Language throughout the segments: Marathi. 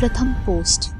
प्रथम पोस्ट.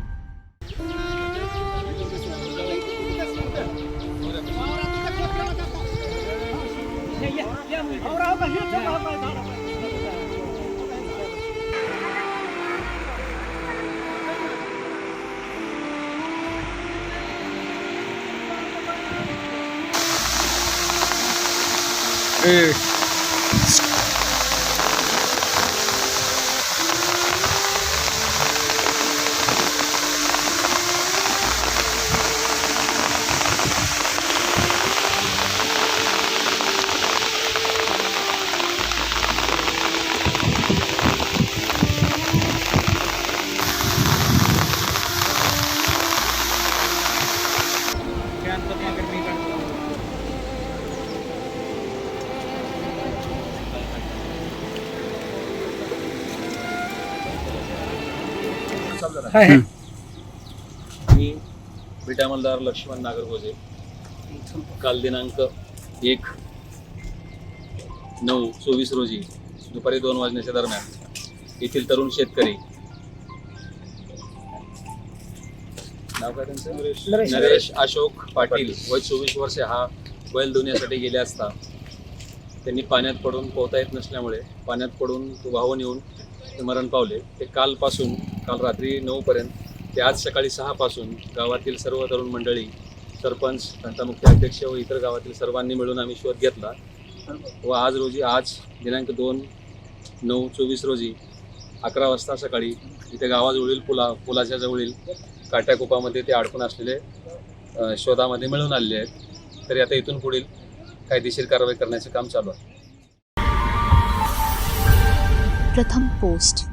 मी विटामलदार लक्ष्मण नागरगोजे. काल दिनांक एक नऊ चोवीस रोजी दुपारी दोन वाजण्याच्या दरम्यान येथील तरुण शेतकरी. नाव काय त्यांचं? नरेश. अशोक पाटील वय चोवीस वर्षे. हा बैल धुण्यासाठी गेले असता त्यांनी पाण्यात पडून पोहता येत नसल्यामुळे पाण्यात पडून तो वाहून येऊन ते मरण पावले. ते कालपासून काल रात्री नऊपर्यंत ते आज सकाळी सहापासून गावातील सर्व तरुण मंडळी सरपंच त्यांचा मुख्य अध्यक्ष व इतर गावातील सर्वांनी मिळून आम्ही शोध घेतला. व आज रोजी आज दिनांक दोन नऊ चोवीस रोजी अकरा वाजता सकाळी इथे गावाजवळील पुला पुलाच्या जवळील काट्याकुपामध्ये ते अडकून असलेले शोधामध्ये मिळून आलेले आहेत. तरी आता इथून पुढील कायदेशीर कारवाई करण्याचे काम चालू आहे. प्रथम पोस्ट.